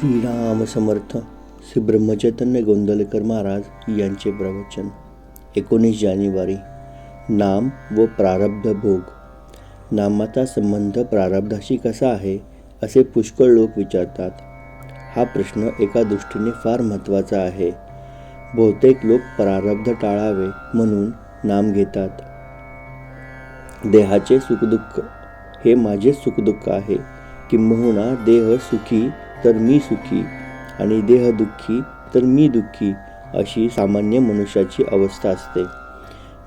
श्रीराम समर्थ श्री ब्रह्मचैतन्य गोंदलकर महाराज यांचे प्रवचन. एकोणीस जानेवारी. नाम व प्रारब्ध भोग. नामाचा संबंध प्रारब्धाशी कसा आहे असे पुष्कळ लोक विचारतात. हा प्रश्न एका दृष्टीने फार महत्त्वाचा आहे. बहुतेक लोक प्रारब्ध टाळावे म्हणून नाम घेतात. देहाचे सुखदुःख हे माझे सुखदुःख आहे. किंबहुना देह सुखी तर मी सुखी. आणि देह दुःखी तर मी दुःखी अशी सामान्य मनुष्याची अवस्था असते.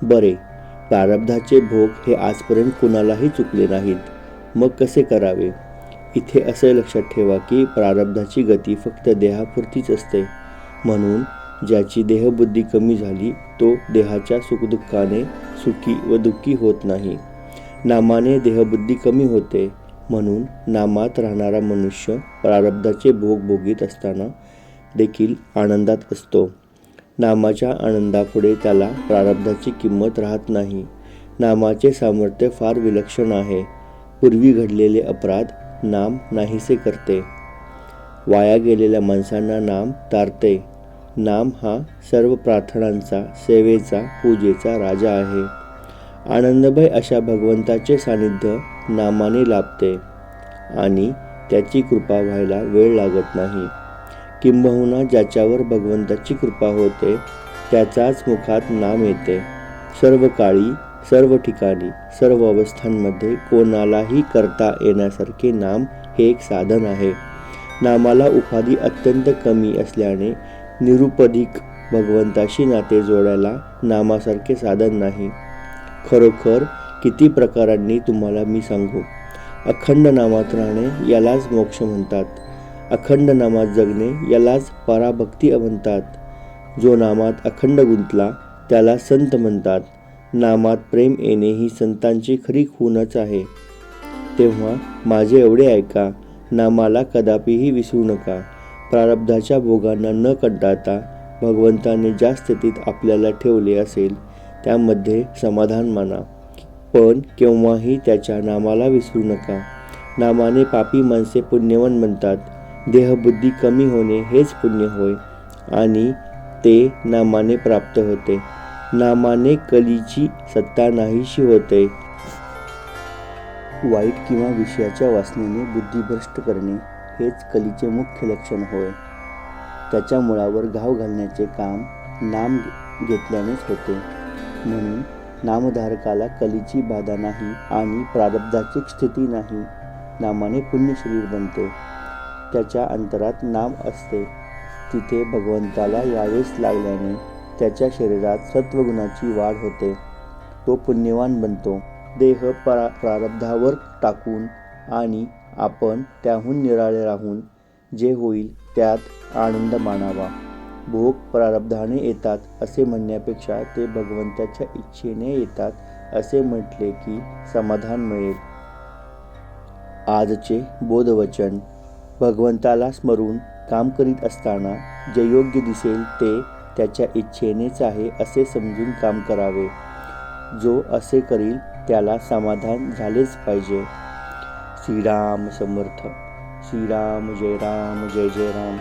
बरे प्रारब्धाचे भोग हे आजपर्यंत कुणालाही चुकले नाहीत. मग कसे करावे? इथे असे लक्षात ठेवा की प्रारब्धाची गती फक्त देहापुरतीच असते. म्हणून ज्याची देहबुद्धी कमी झाली तो देहाच्या सुखदुःखाने सुखी व दुःखी होत नाही. नामाने देहबुद्धी कमी होते. म्हणून नामात राहणारा मनुष्य प्रारब्धाचे भोग भोगीत असताना देखील आनंदात असतो. नामाच्या आनंदापुढे त्याला प्रारब्धाची किंमत राहत नाही. नामाचे सामर्थ्य फार विलक्षण आहे. पूर्वी घडलेले अपराध नाम नाहीसे करते. वाया गेलेल्या माणसांना नाम तारते. नाम हा सर्व प्रार्थनांचा सेवेचा पूजेचा राजा आहे. आनंदभय अशा भगवंताचे सानिध्य नामाने लाभते आणि त्याची कृपा व्हायला वेळ लागत नाही. किंबहुना ज्याच्यावर भगवंताची कृपा होते त्याचाच मुखात नाम येते. सर्व काळी सर्व ठिकाणी सर्व अवस्थांमध्ये कोणालाही करता येण्यासारखे नाम हे एक साधन आहे. नामाला उपाधी अत्यंत कमी असल्याने निरुपधिक भगवंताशी नाते जोडायला नामासारखे साधन नाही. खरोखर किती प्रकारांनी तुम्हाला मी सांगू? अखंड नामात राहणे यालाच मोक्ष म्हणतात. अखंड नामात जगणे यालाच पराभक्ती म्हणतात. जो नामात अखंड गुंतला त्याला संत म्हणतात. नामात प्रेम येणे ही संतांची खरी खूनच आहे. तेव्हा माझे एवढे ऐका नामाला कदापिही विसरू नका. प्रारब्धाच्या भोगांना न कंटाळता भगवंताने ज्या स्थितीत आपल्याला ठेवले असेल त्यामध्ये समाधान माना. पण केव्हाही त्याच्या नामाला विसरू नका. नामाने पापी माणसे पुण्यवान म्हणतात देहबुद्धी कमी होणे हेच पुण्य होय आणि ते नामाने प्राप्त होते. नामाने कलीची सत्ता नाहीशी होते. वाईट किंवा विषयाच्या वासनेने बुद्धी भ्रष्ट करणे हेच कलीचे मुख्य लक्षण होय. त्याच्या मुळावर घाव घालण्याचे काम नाम घेतल्यानेच होते. म्हणून नामधारकाला कलीची बाधा नाही आणि प्रारब्धाची स्थिती नाही. नामाने पुण्य शरीर बनते. त्याच्या अंतरात नाम असते. तिथे भगवंताला यावेस लागल्याने त्याच्या शरीरात सत्वगुणाची वाढ होते. तो पुण्यवान बनतो. देह परा प्रारब्धावर टाकून आणि आपण त्याहून निराळे राहून जे होईल त्यात आनंद मानावा. भोग प्रारब्धाने येतात असे म्हणण्यापेक्षा ते भगवंताच्या इच्छेने येतात असे म्हटले की समाधान मिळेल. आजचे बोधवचन. भगवंताला स्मरून काम करीत असताना जे योग्य दिसेल ते त्याच्या इच्छेनेच आहे असे समजून काम करावे. जो असे करील त्याला समाधान झालेच पाहिजे. श्रीराम समर्थ. श्रीराम जय राम जय जय राम.